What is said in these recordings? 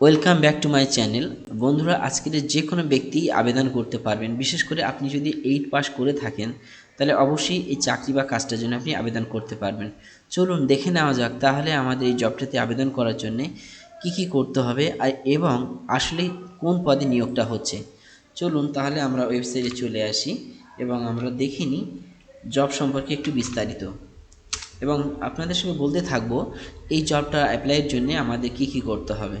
Welcome back to my channel বন্ধুরা, আজকের যে কোনো ব্যক্তি আবেদন করতে পারবেন। বিশেষ করে আপনি যদি এইট পাস করে থাকেন, তাহলে অবশ্যই এই চাকরি বা কাজটার জন্য আপনি আবেদন করতে পারবেন। চলুন দেখে নেওয়া যাক তাহলে আমাদের এই জবটাতে আবেদন করার জন্যে কি কি করতে হবে আর এবং আসলে কোন পদে নিয়োগটা হচ্ছে। চলুন তাহলে আমরা ওয়েবসাইটে চলে আসি এবং আমরা দেখে নিই জব সম্পর্কে একটু বিস্তারিত। এবং আপনাদের সঙ্গে বলতে থাকব, এই জবটা অ্যাপ্লাইয়ের জন্য আমাদের কি কি করতে হবে।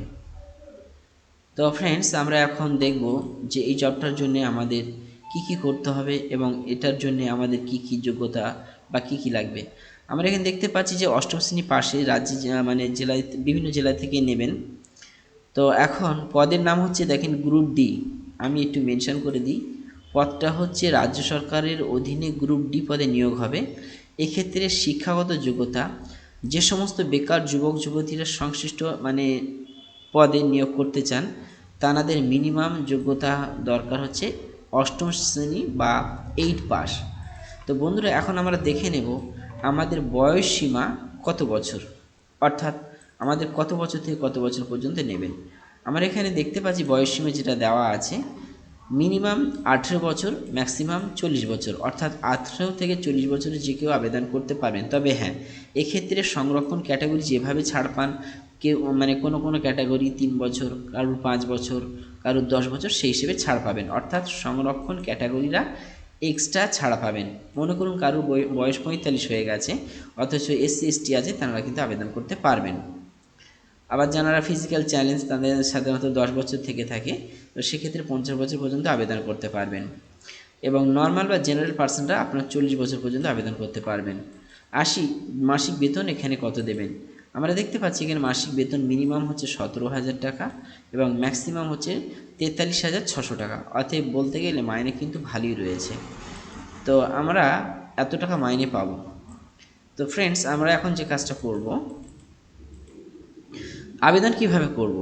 তো ফ্রেন্ডস আমরা এখন দেখব যে এই জবটার জন্য আমাদের কি কি করতে হবে এবং এটার জন্য আমাদের কি কি যোগ্যতা বা কি কি লাগবে। আমরা এখানে দেখতে পাচ্ছি যে অষ্টম শ্রেণি পাশে রাজ্যে মানে জেলায়, বিভিন্ন জেলা থেকে নেবেন। তো এখন পদের নাম হচ্ছে দেখেন গ্রুপ ডি আমি একটু মেনশন করে দিই। পদটা হচ্ছে রাজ্য সরকারের অধীনে গ্রুপ ডি পদে নিয়োগ হবে। এক্ষেত্রে শিক্ষাগত যোগ্যতা, যে সমস্ত বেকার যুবক যুবতীরা সংশ্লিষ্ট মানে পদে নিয়োগ করতে চান তাদের মিনিমাম যোগ্যতা দরকার হচ্ছে অষ্টম শ্রেণি বা এইট পাস তো বন্ধুরা, এখন আমরা দেখে নেব আমাদের বয়স সীমা কত বছর? অর্থাৎ আমাদের কত বছর থেকে কত বছর পর্যন্ত নেবেন? আমরা এখানে দেখতে পাচ্ছি বয়স সীমা যেটা দেওয়া আছে, মিনিমাম আঠেরো বছর ম্যাক্সিমাম চল্লিশ বছর। অর্থাৎ আঠেরো থেকে চল্লিশ বছরের যে কেউ আবেদন করতে পারবেন। তবে হ্যাঁ এক্ষেত্রে সংরক্ষণ ক্যাটাগরি যেভাবে ছাড় পান কেউ মানে কোনো কোনো ক্যাটাগরি তিন বছর, কারোর পাঁচ বছর, কারোর দশ বছর, সেই হিসেবে ছাড় পাবেন। অর্থাৎ সংরক্ষণ ক্যাটাগরিরা এক্সট্রা ছাড় পাবেন। মনে করুন কারোর বয়- বয়স পঁয়তাল্লিশ হয়ে গেছে, অথচ এসসি, এসটি আছে, তারা কিন্তু আবেদন করতে পারবেন। আবার যারা ফিজিক্যাল চ্যালেঞ্জ তাদের সাধারণত দশ বছর থেকে থাকে, তো সেক্ষেত্রে পঞ্চাশ বছর পর্যন্ত আবেদন করতে পারবেন। এবং নর্মাল বা জেনারেল পার্সনরা আপনার চল্লিশ বছর পর্যন্ত আবেদন করতে পারবেন। আশি, মাসিক বেতন এখানে কত দেবেন? আমরা দেখতে পাচ্ছি এখানে মাসিক বেতন মিনিমাম হচ্ছে সতেরো হাজার টাকা এবং ম্যাক্সিমাম হচ্ছে তেতাল্লিশ হাজার ছশো টাকা। অতএব বলতে গেলে মাইনে কিন্তু ভালোই রয়েছে। তো আমরা এত টাকা মাইনে পাবো। তো ফ্রেন্ডস আমরা এখন যে কাজটা করব, আবেদন কীভাবে করব?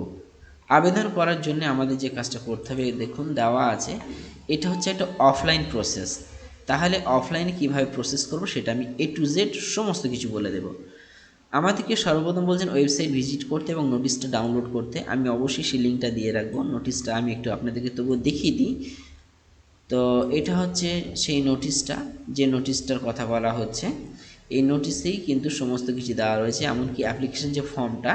আবেদন করার জন্য আমাদের যে কাজটা করতে হবে, দেখুন দেওয়া আছে, এটা হচ্ছে একটা অফলাইন প্রসেস তাহলে অফলাইনে কীভাবে প্রসেস করব সেটা আমি এ টু জেড সমস্ত কিছু বলে দেব। আমাদেরকে সর্বপ্রথম বলছেন ওয়েবসাইট ভিজিট করতে এবং নোটিশটা ডাউনলোড করতে। আমি অবশ্যই সেই লিঙ্কটা দিয়ে রাখব, নোটিশটা আমি একটু আপনাদেরকে তবুও দেখিয়ে দিই। তো এটা হচ্ছে সেই নোটিশটা, যে নোটিশটার কথা বলা হচ্ছে। এই নোটিশেই কিন্তু সমস্ত কিছু দেওয়া রয়েছে, এমনকি অ্যাপ্লিকেশন যে ফর্মটা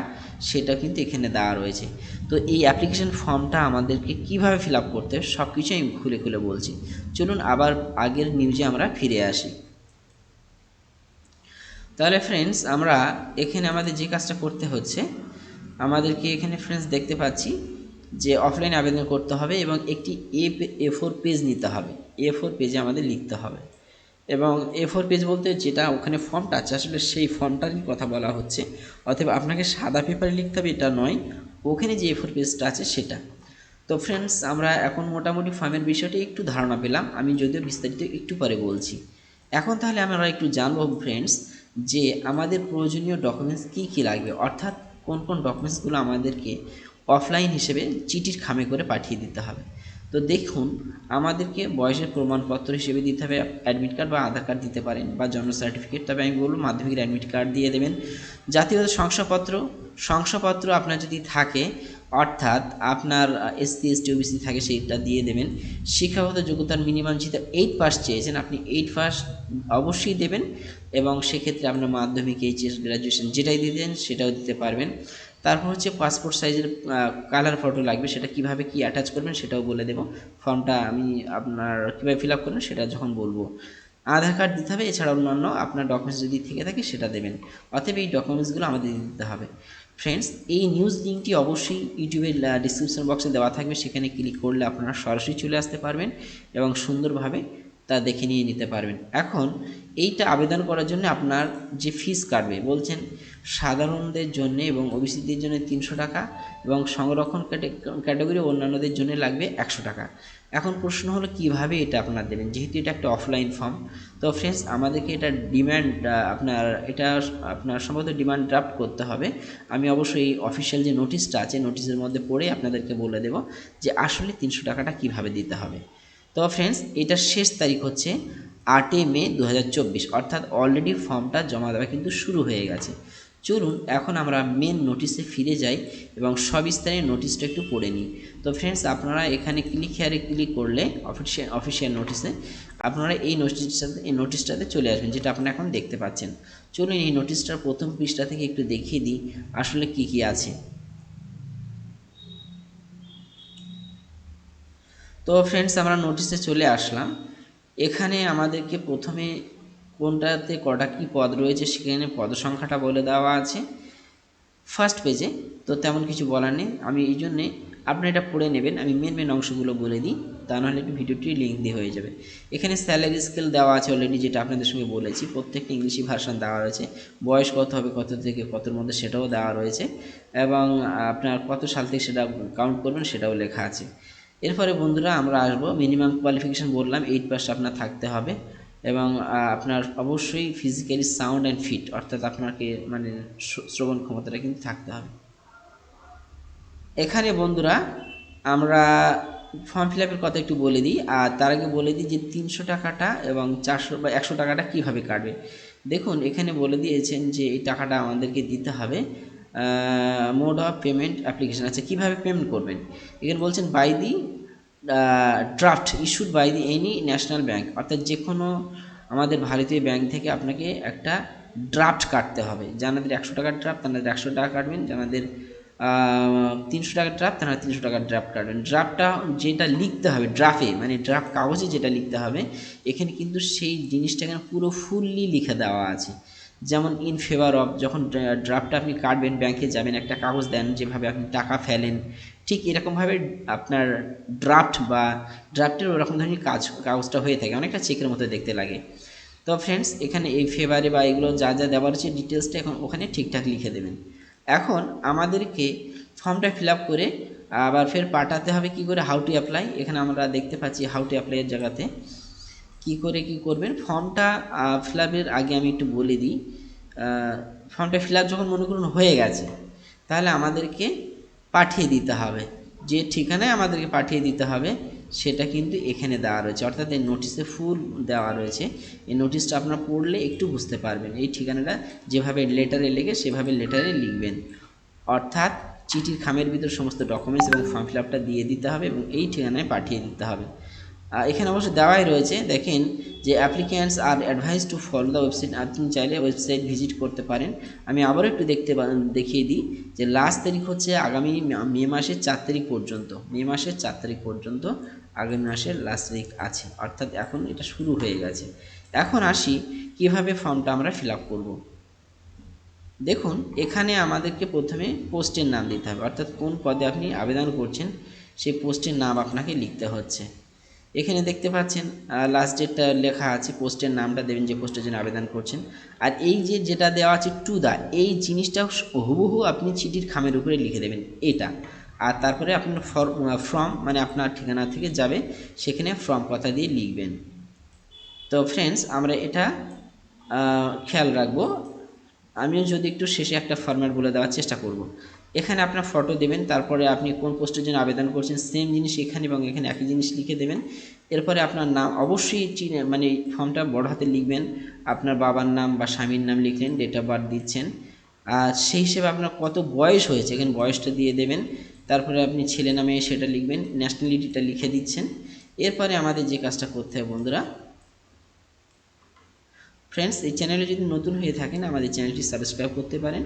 সেটা কিন্তু এখানে দেওয়া রয়েছে। তো এই অ্যাপ্লিকেশন ফর্মটা আমাদেরকে কীভাবে ফিল আপ করতে সব কিছু আমি খুলে খুলে বলছি। চলুন আবার আগের নিউজে আমরা ফিরে আসি। তাহলে ফ্রেন্ডস আমরা এখানে আমাদের যে কাজটা করতে হচ্ছে, আমাদেরকে এখানে ফ্রেন্ডস দেখতে পাচ্ছি যে অফলাইন আবেদন করতে হবে এবং একটি এ এ ফোর পেজ নিতে হবে। এ ফোর পেজে আমাদের লিখতে হবে। এবং এ ফোর পেজ বলতে যেটা ওখানে ফর্মটা আছে, আসলে সেই ফর্মটারই কথা বলা হচ্ছে। অথবা আপনাকে সাদা পেপারে লিখতে হবে, এটা নয়। ওখানে যে এ ফোর পেজটা আছে, সেটা। তো ফ্রেন্ডস আমরা এখন মোটামুটি ফর্মের বিষয়টি একটু ধারণা পেলাম। আমি যদিও বিস্তারিত একটু পরে বলছি। এখন তাহলে আমরা একটু জানব ফ্রেন্ডস যে আমাদের প্রয়োজনীয় ডকুমেন্টস কী কী লাগবে? অর্থাৎ কোন কোন ডকুমেন্টসগুলো আমাদেরকে অফলাইন হিসেবে চিঠির খামে করে পাঠিয়ে দিতে হবে। তো দেখুন, আমাদেরকে বয়সের প্রমাণপত্র হিসেবে দিতে হবে। অ্যাডমিট কার্ড বা আধার কার্ড দিতে পারেন বা জন্ম সার্টিফিকেট তবে আমি বলব মাধ্যমিকের অ্যাডমিট কার্ড দিয়ে দেবেন। জাতীয় শংসাপত্র শংসাপত্র আপনার যদি থাকে অর্থাৎ আপনার এসসি এসটি ওবিসি থাকে সেইটা দিয়ে দেবেন। শিক্ষাগত যোগ্যতার মিনিমাম যেটা এইট পাস চেয়েছেন, আপনি এইট পাস অবশ্যই দেবেন এবং সেক্ষেত্রে আপনার মাধ্যমিক এইচএস গ্র্যাজুয়েশন যেটাই দিতেন সেটাও দিতে পারবেন। তারপর হচ্ছে পাসপোর্ট সাইজের কালার ফটো লাগবে, সেটা কীভাবে কি অ্যাটাচ করবেন সেটাও বলে দেবো। ফর্মটা আমি আপনার কীভাবে ফিল আপ করবেন সেটা যখন বলব। আধার কার্ড দিতে হবে, এছাড়া অন্যান্য আপনার ডকুমেন্টস যদি থেকে থাকে সেটা দেবেন। অতএব এই ডকুমেন্টসগুলো আমাদের দিতে হবে। ফ্রেন্ডস এই নিউজ লিঙ্কটি অবশ্যই ইউটিউবের ডিসক্রিপশন বক্সে দেওয়া থাকবে। সেখানে ক্লিক করলে আপনারা সরাসরি চলে আসতে পারবেন এবং সুন্দরভাবে তা দেখে নিয়ে নিতে পারবেন। এখন এইটা আবেদন করার জন্য আপনার যে ফিস কাটবে, বলছেন সাধারণদের জন্য এবং ওবিসিদের জন্য তিনশো টাকা এবং সংরক্ষণ ক্যাটাগরি অন্যান্যদের জন্য লাগবে একশো টাকা। এখন প্রশ্ন হলো, কীভাবে এটা আপনার দেবেন? যেহেতু এটা একটা অফলাইন ফর্ম তো ফ্রেন্ডস আমাদেরকে এটা ডিম্যান্ড আপনার, এটা আপনার সম্ভবত ডিমান্ড ড্রাফট করতে হবে। আমি অবশ্যই এই অফিসিয়াল যে নোটিশটা আছে নোটিশের মধ্যে পড়ে আপনাদেরকে বলে দেব যে আসলে তিনশো টাকাটা কীভাবে দিতে হবে। তো ফ্রেন্ডস এটার শেষ তারিখ হচ্ছে আটই মে দু হাজার চব্বিশ, অর্থাৎ অলরেডি ফর্মটা জমা দেওয়া কিন্তু শুরু হয়ে গেছে। চলুন এখন আমরা মেন নোটিশে ফিরে যাই এবং সবিস্তারে নোটিশটা একটু পড়ে নিই। তো ফ্রেন্ডস আপনারা এখানে ক্লিক হেয়ারে ক্লিক করলে অফিসিয়াল অফিসিয়াল নোটিশে আপনারা এই নোটিশটাতে এই নোটিশটাতে চলে আসবেন, যেটা আপনারা এখন দেখতে পাচ্ছেন। চলুন এই নোটিশটার প্রথম পৃষ্ঠা থেকে একটু দেখিয়ে দিই, আসলে কি কি আছে। তো ফ্রেন্ডস আমরা নোটিশে চলে আসলাম। এখানে আমাদেরকে প্রথমে কোনটাতে কটা কী পদ রয়েছে সেখানে পদ সংখ্যাটা বলে দেওয়া আছে। ফার্স্ট পেজে তো তেমন কিছু বলার নেই। আমি এই জন্যে আপনি এটা পড়ে নেবেন, আমি মেন মেন অংশগুলো বলে দিই, তা নাহলে একটু ভিডিওটি লিঙ্ক দিয়ে হয়ে যাবে। এখানে স্যালারি স্কেল দেওয়া আছে অলরেডি যেটা আপনাদের সঙ্গে বলেছি, প্রত্যেকটা ইংলিশি ভার্সান দেওয়া রয়েছে। বয়স কত হবে, কত থেকে, কতর মধ্যে সেটাও দেওয়া রয়েছে। এবং আপনার কত সাল থেকে সেটা কাউন্ট করবেন, সেটাও লেখা আছে। এরপরে বন্ধুরা আমরা আসব মিনিমাম কোয়ালিফিকেশান বললাম এইট পাস আপনার থাকতে হবে। এবং আপনার অবশ্যই ফিজিক্যালি সাউন্ড অ্যান্ড ফিট অর্থাৎ আপনাকে মানে শ্রবণ ক্ষমতাটা কিন্তু থাকতে হবে। এখানে বন্ধুরা, আমরা ফর্ম ফিল আপের কথা একটু বলে দিই। আর তার আগে বলে দিই যে তিনশো টাকাটা এবং চারশো বা একশো টাকাটা কীভাবে কাটবে? দেখুন, এখানে বলে দিয়েছেন যে এই টাকাটা আমাদেরকে দিতে হবে মোড অফ পেমেন্ট অ্যাপ্লিকেশান আচ্ছা কীভাবে পেমেন্ট করবেন? এখানে বলছেন by the draft issued by the any national bank অর্থাৎ যে কোনো আমাদের ভারতীয় ব্যাংক থেকে আপনাকে একটা ড্রাফট কাটতে হবে। যাদের একশো টাকার ড্রাফট তাদের একশো টাকা কাটবেন যাদের তিনশো টাকার ড্রাফট তারা তিনশো টাকার ড্রাফট কাটবেন। ড্রাফটটা যেটা লিখতে হবে ড্রাফে মানে ড্রাফট কাগজে যেটা লিখতে হবে, এখানে কিন্তু সেই জিনিসটা এখানে পুরো ফুললি লিখে দেওয়া আছে। যেমন ইন ফেভার অফ যখন ড্রাফটটা আপনি কাটবেন ব্যাংকে যাবেন, একটা কাগজ দেন, যেভাবে আপনি টাকা ফেলেন, ঠিক এরকমভাবে আপনার ড্রাফট বা ড্রাফটের ওরকম ধরনের কাজ, কাগজটা হয়ে থাকে, অনেকটা চেকের মতো দেখতে লাগে। তো ফ্রেন্ডস এখানে এই ফেভারে বা এগুলো যা যা দেওয়ার হচ্ছে ডিটেলসটা এখন ওখানে ঠিকঠাক লিখে দেবেন। এখন আমাদেরকে ফর্মটা ফিল করে আবার ফের পাঠাতে হবে, কি করে? হাউ টু অ্যাপ্লাই এখানে আমরা দেখতে পাচ্ছি হাউ টু অ্যাপ্লাইয়ের জায়গাতে। কি করে কি করবেন? ফর্মটা ফিল আপের আগে আমি একটু বলে দিই। ফর্মটা ফিল আপ যখন মনে করুন হয়ে গেছে, তাহলে আমাদেরকে পাঠিয়ে দিতে হবে। যে ঠিকানায় আমাদেরকে পাঠিয়ে দিতে হবে, সেটা কিন্তু এখানে দেওয়া রয়েছে। অর্থাৎ এই নোটিসে ফুল দেওয়া রয়েছে। এই নোটিশটা আপনারা পড়লে একটু বুঝতে পারবেন। এই ঠিকানাটা যেভাবে লেটারে লেগে সেভাবে লেটারে লিখবেন। অর্থাৎ চিঠির খামের ভিতর সমস্ত ডকুমেন্টস এবং ফর্ম ফিল আপটা দিয়ে দিতে হবে এবং এই ঠিকানায় পাঠিয়ে দিতে হবে। এখানে অবশ্য দেওয়াই রয়েছে, দেখেন যে applicants are advice to follow the website আপনি চাইলে ওয়েবসাইট ভিজিট করতে পারেন। আমি আবারও একটু দেখতে দেখিয়ে দিই যে লাস্ট তারিখ হচ্ছে আগামী মে মাসের চার তারিখ পর্যন্ত, মে মাসের চার তারিখ পর্যন্ত আগামী মাসের লাস্ট তারিখ আছে, অর্থাৎ এখন এটা শুরু হয়ে গেছে। এখন আসি কীভাবে ফর্মটা আমরা ফিল আপ করব। দেখুন, এখানে আমাদেরকে প্রথমে পোস্টের নাম দিতে হবে, অর্থাৎ কোন পদে আপনি আবেদন করছেন, সেই পোস্টের নাম আপনাকে লিখতে হচ্ছে। এখানে দেখতে পাচ্ছেন লাস্ট ডেটটা লেখা আছে পোস্টের নামটা দেবেন যে পোস্টের জন্য আবেদন করছেন। আর এই যে যেটা দেওয়া আছে টু দা এই জিনিসটা হুবহু আপনি চিঠির খামের উপরে লিখে দেবেন, এটা। আর তারপরে আপনার ফর্ম মানে আপনার ঠিকানা থেকে যাবে, সেখানে ফর্ম কথা দিয়ে লিখবেন। তো ফ্রেন্ডস আমরা এটা খেয়াল রাখব। আমিও যদি একটু শেষে একটা ফর্ম্যাট বলে দেওয়ার চেষ্টা করব। এখানে আপনার ফটো দেবেন, তারপরে আপনি কোন পোস্টের জন্য আবেদন করছেন সেম জিনিস এখানে এবং এখানে একই জিনিস লিখে দেবেন। এরপরে আপনার নাম, অবশ্যই চিনে মানে ফর্মটা বড় হাতে লিখবেন। আপনার বাবার নাম বা স্বামীর নাম লিখলেন ডেট অফ বার্থ দিচ্ছেন। আর সেই হিসেবে আপনার কত বয়স হয়েছে, এখানে বয়সটা দিয়ে দেবেন। তারপরে আপনি ছেলে নামে সেটা লিখবেন ন্যাশনালিটিটা লিখে দিচ্ছেন। এরপরে আমাদের যে কাজটা করতে হবে বন্ধুরা ফ্রেন্ডস এই চ্যানেলে যদি নতুন হয়ে থাকেন, আমাদের চ্যানেলটি সাবস্ক্রাইব করতে পারেন।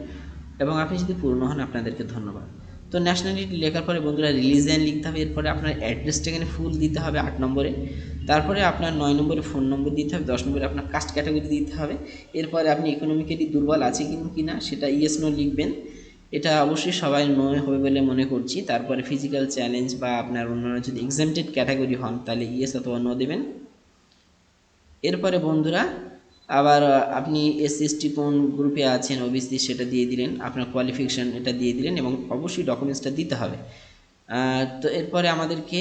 এবং আপনি যদি পূর্ণ হন, আপনাদেরকে ধন্যবাদ। তো ন্যাশনালিটি লেখার পরে বন্ধুরা রিলিজিয়ান লিখতে হবে। এরপরে আপনার অ্যাড্রেসটা এখানে ফুল দিতে হবে আট নম্বরে। তারপরে আপনার নয় নম্বরে ফোন নম্বর দিতে হবে, দশ নম্বরে আপনার কাস্ট ক্যাটাগরি দিতে হবে। এরপরে আপনি ইকোনমিক্যালি দুর্বল আছে কিন্তু কি না, সেটা ইয়েস নো লিখবেন। এটা অবশ্যই সবাই নয় হবে বলে মনে করছি। তারপরে ফিজিক্যাল চ্যালেঞ্জ বা আপনার অন্যান্য যদি এক্সামটেড ক্যাটাগরি হন, তাহলে ইয়েস অথবা নো দেবেন। এরপরে বন্ধুরা আবার আপনি এস এসটি কোন গ্রুপে আছেন ওবিসি সেটা দিয়ে দিলেন, আপনার কোয়ালিফিকেশান এটা দিয়ে দিলেন এবং অবশ্যই ডকুমেন্টসটা দিতে হবে। তো এরপরে আমাদেরকে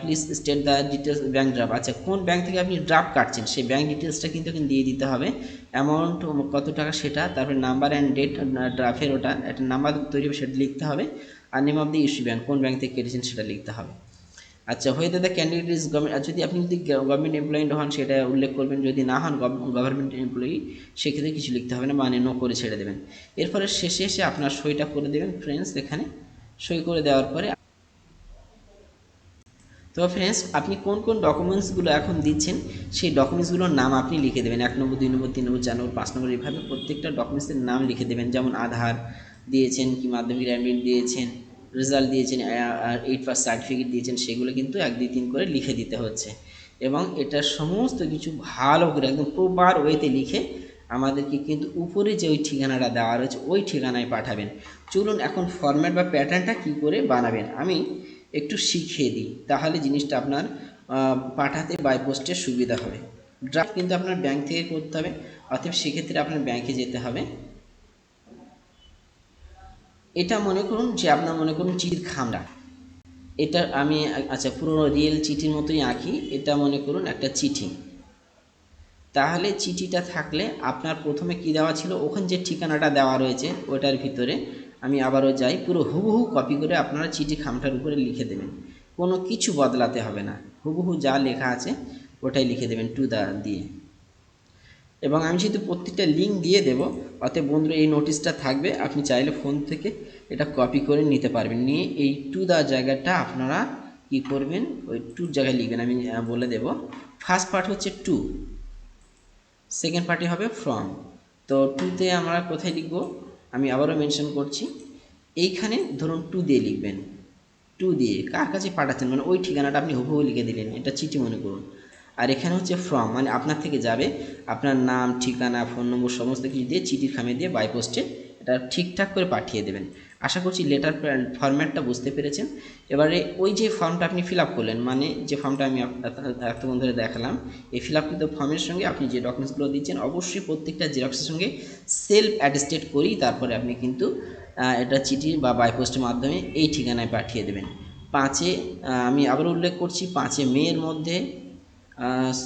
please state the details bank draft আচ্ছা কোন ব্যাঙ্ক থেকে আপনি ড্রাফট কাটছেন, সেই ব্যাঙ্ক ডিটেলসটা কিন্তু দিয়ে দিতে হবে। অ্যামাউন্ট কত টাকা সেটা, তারপরে নাম্বার অ্যান্ড ডেট ড্রাফের ওটা, একটা নাম্বার তৈরি হবে সেটা লিখতে হবে। আর name of the issue bank কোন ব্যাঙ্ক থেকে কেটেছেন সেটা লিখতে হবে। আচ্ছা হয়ে দ্য ক্যান্ডিডেট ইজ গভর্নমেন্ট যদি আপনি যদি গভর্নমেন্ট এমপ্লয়েড হন, সেটা উল্লেখ করবেন, যদি না হন গভর্নমেন্ট এমপ্লয়ি সেক্ষেত্রে কিছু লিখতে হবে না মানে নো করে ছেড়ে দেবেন। এরপরে শেষে এসে আপনার সইটা করে দেবেন ফ্রেন্ডস এখানে সই করে দেওয়ার পরে তো ফ্রেন্ডস আপনি কোন কোন ডকুমেন্টসগুলো এখন দিচ্ছেন, সেই ডকুমেন্টসগুলোর নাম আপনি লিখে দেবেন, এক নম্বর, দুই নম্বর, তিন নম্বর, চার নম্বর, পাঁচ নম্বর, এইভাবে প্রত্যেকটা ডকুমেন্টসের নাম লিখে দেবেন, যেমন আধার দিয়েছেন, কি মাধ্যমিক অ্যাডমিট দিয়েছেন রেজাল্ট দিয়েছেন এইট পাস সার্টিফিকেট দিয়েছেন, সেগুলো কিন্তু এক, দুই, তিন করে লিখে দিতে হচ্ছে। এবং এটা সমস্ত কিছু ভালো করে একদম প্রপার ওয়েতে লিখে আমাদেরকে কিন্তু উপরে যে ওই ঠিকানাটা দেওয়া রয়েছে, ওই ঠিকানায় পাঠাবেন। চলুন এখন ফরম্যাট বা প্যাটার্নটা কি করে বানাবেন, আমি একটু শিখিয়ে দিই, তাহলে জিনিসটা আপনার পাঠাতে বাই পোস্টে সুবিধা হবে। ড্রাফট কিন্তু আপনার ব্যাংক থেকে করতে হবে, অতএব সেক্ষেত্রে আপনার ব্যাংকে যেতে হবে। এটা মনে করুন যে আপনার মনে করুন চিঠির খামটা। এটা আমি আচ্ছা পুরো রিয়েল চিঠির মতোই আঁকি, এটা মনে করুন একটা চিঠি। তাহলে চিঠিটা থাকলে আপনার প্রথমে কি দেওয়া ছিল? ওখানে যে ঠিকানাটা দেওয়া রয়েছে, ওটার ভিতরে আমি আবারও যাই, পুরো হুবহু কপি করে আপনারা চিঠি খামটার উপরে লিখে দেবেন। কোনো কিছু বদলাতে হবে না। হুবহু যা লেখা আছে, ওটাই লিখে দেবেন টু দা, দিয়ে। এবং আমি যেহেতু প্রত্যেকটা লিঙ্ক দিয়ে দেবো, অতএব বন্ধুরা এই নোটিশটা থাকবে, আপনি চাইলে ফোন থেকে এটা কপি করে নিতে পারবেন। নিয়ে এই টু দা জায়গাটা আপনারা কি করবেন, ওই টু জায়গায় লিখবেন, আমি বলে দেব। ফার্স্ট পার্ট হচ্ছে টু সেকেন্ড পার্টি হবে ফ্রম তো টুতে আমরা কোথায় লিখব? আমি আবারও মেনশন করছি। এইখানে ধরুন টু দিয়ে লিখবেন। টু দিয়ে কার কাছে পাঠাচ্ছেন? মানে ওই ঠিকানাটা আপনি হুবহু লিখে দিলেন, এটা চিঠি মনে করুন। আর এখানে হচ্ছে ফ্রম মানে আপনার থেকে যাবে। আপনার নাম, ঠিকানা ফোন নম্বর সমস্ত কিছু দিয়ে চিঠির খামে দিয়ে বাই পোস্টে এটা ঠিকঠাক করে পাঠিয়ে দেবেন। আশা করছি লেটার ফরম্যাটটা বুঝতে পেরেছেন। এবারে ওই যে ফর্মটা আপনি ফিল করলেন মানে যে ফর্মটা আমি এত- এতক্ষণ ধরে দেখালাম, এই ফিল আপকৃত ফর্মের সঙ্গে আপনি যে ডকুমেন্টসগুলো দিচ্ছেন, অবশ্যই প্রত্যেকটা জেরক্সের সঙ্গে সেলফ অ্যাটেস্টেড করেই তারপরে আপনি কিন্তু এটা চিঠি বা বাই পোস্টের মাধ্যমে এই ঠিকানায় পাঠিয়ে দেবেন। পাঁচে আমি আবার উল্লেখ করছি, পাঁচে মেয়ের মধ্যে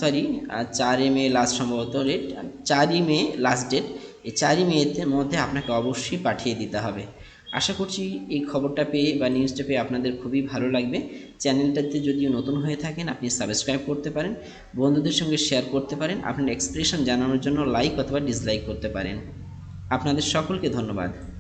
সরি চারই মে লাস্ট সম্ভবত ডেট চারই মে লাস্ট ডেট এই চারই মেয়ের মধ্যে আপনাকে অবশ্যই পাঠিয়ে দিতে হবে। আশা করছি এই খবরটা পেয়ে বা নিউজটা পেয়ে আপনাদের খুবই ভালো লাগবে। চ্যানেলটাতে যদিও নতুন হয়ে থাকেন, আপনি সাবস্ক্রাইব করতে পারেন, বন্ধুদের সঙ্গে শেয়ার করতে পারেন, আপনার এক্সপ্রেশন জানানোর জন্য লাইক অথবা ডিসলাইক করতে পারেন। আপনাদের সকলকে ধন্যবাদ।